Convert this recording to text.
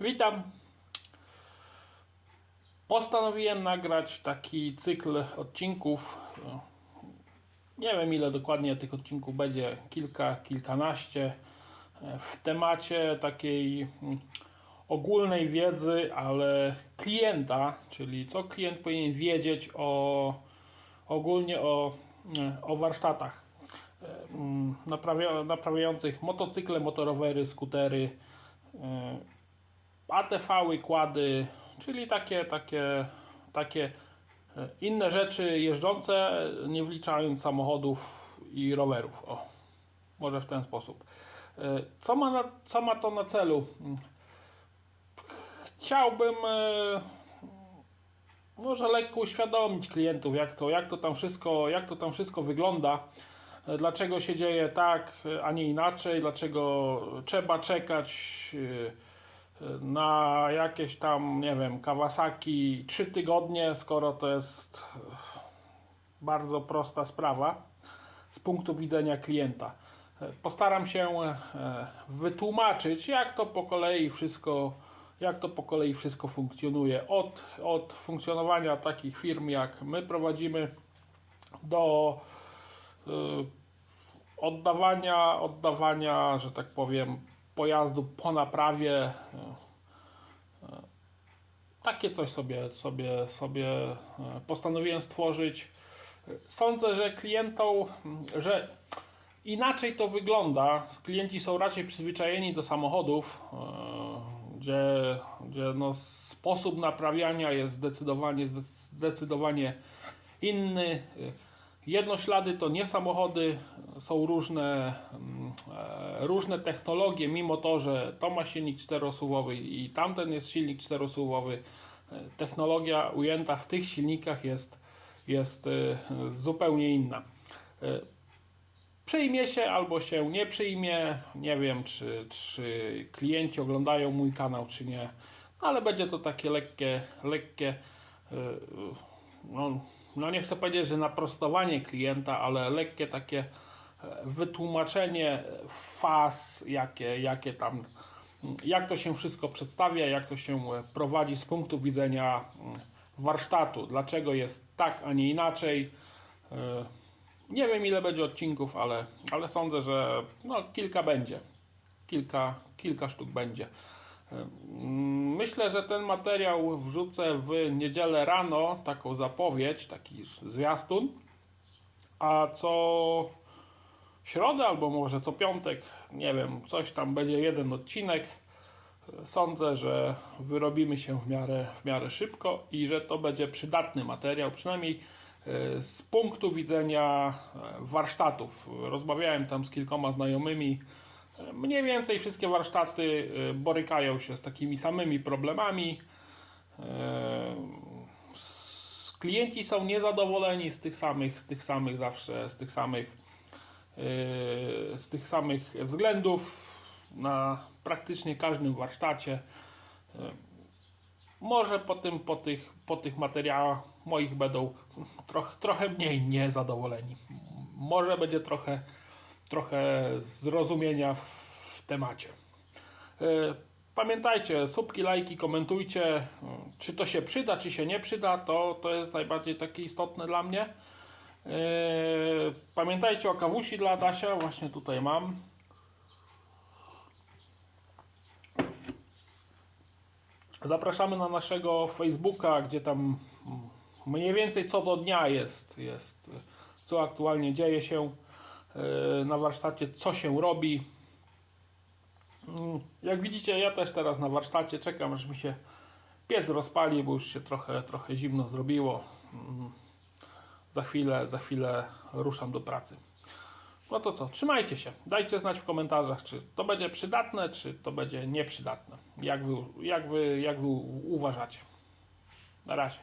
Witam. Postanowiłem nagrać taki cykl odcinków. Nie wiem ile dokładnie tych odcinków będzie, kilka, kilkanaście. W temacie takiej mm, ogólnej wiedzy, ale klienta, czyli co klient powinien wiedzieć o ogólnie o, mm, o warsztatach mm, naprawia, naprawiających motocykle, motorowery, skutery, e, ATV-y, kłady, czyli takie, takie, takie e, inne rzeczy jeżdżące, nie wliczając samochodów i rowerów. O, może w ten sposób. E, Co ma, na, co ma to na celu? Chciałbym e, może lekko uświadomić klientów, jak to, jak to tam wszystko, jak to tam wszystko wygląda, dlaczego się dzieje tak, a nie inaczej, dlaczego trzeba czekać na jakieś tam, nie wiem, Kawasaki 3 tygodnie, skoro to jest e, bardzo prosta sprawa z punktu widzenia klienta. E, Postaram się e, wytłumaczyć, jak to po kolei wszystko, jak to po kolei wszystko funkcjonuje. Od, od funkcjonowania takich firm, jak my prowadzimy, do oddawania, oddawania, że tak powiem, pojazdu po naprawie. e, e, Takie coś sobie, sobie, sobie e, postanowiłem stworzyć. Sądzę, że klientom, że inaczej to wygląda. Klienci są raczej przyzwyczajeni do samochodów, gdzie, gdzie no sposób naprawiania jest zdecydowanie, zdecydowanie inny. Jednoślady to nie samochody, są różne, mm, różne technologie, mimo to, że to ma silnik czterosuwowy i tamten jest silnik czterosuwowy. e, Technologia ujęta w tych silnikach jest, jest e, zupełnie inna. E, Przyjmie się albo się nie przyjmie. Nie wiem, czy, czy klienci oglądają mój kanał, czy nie. Ale będzie to takie lekkie, lekkie, e, no, no nie chcę powiedzieć, że naprostowanie klienta, ale lekkie takie e, wytłumaczenie faz, jakie, jakie tam, jak to się wszystko przedstawia, jak to się e, prowadzi z punktu widzenia warsztatu, dlaczego jest tak, a nie inaczej. E, Nie wiem ile będzie odcinków, ale, ale sądzę, że no, kilka będzie. Kilka, kilka sztuk będzie. Mm, Myślę, że ten materiał wrzucę w niedzielę rano, taką zapowiedź, taki zwiastun. A co środę albo może co piątek, nie wiem, coś tam będzie jeden odcinek. Sądzę, że wyrobimy się w miarę, w miarę szybko i że to będzie przydatny materiał, przynajmniej e, z punktu widzenia e, warsztatów. Rozmawiałem tam z kilkoma znajomymi. Mniej więcej wszystkie warsztaty e, borykają się z takimi samymi problemami. Klienci są niezadowoleni z tych samych, z tych samych zawsze, z tych samych, z tych samych względów na praktycznie każdym warsztacie. E, Może po, tym, po, tych, po tych materiałach moich będą troch, trochę mniej niezadowoleni. Może będzie trochę, trochę zrozumienia w, w temacie. E, Pamiętajcie, subki, lajki, komentujcie, czy to się przyda, czy się nie przyda, to, to jest najbardziej takie istotne dla mnie. E, Pamiętajcie o kawusi dla Adasia, właśnie tutaj mam. Zapraszamy na naszego Facebooka, gdzie tam mm, mniej więcej co do dnia jest, jest co aktualnie dzieje się e, na warsztacie, co się robi. Mm, Jak widzicie, ja też teraz na warsztacie czekam, aż mi się piec rozpali, bo już się trochę, trochę zimno zrobiło. Za chwilę, za chwilę ruszam do pracy. No to co, trzymajcie się. Dajcie znać w komentarzach, czy to będzie przydatne, czy to będzie nieprzydatne. Jak wy, jak wy, jak wy uważacie. Na razie.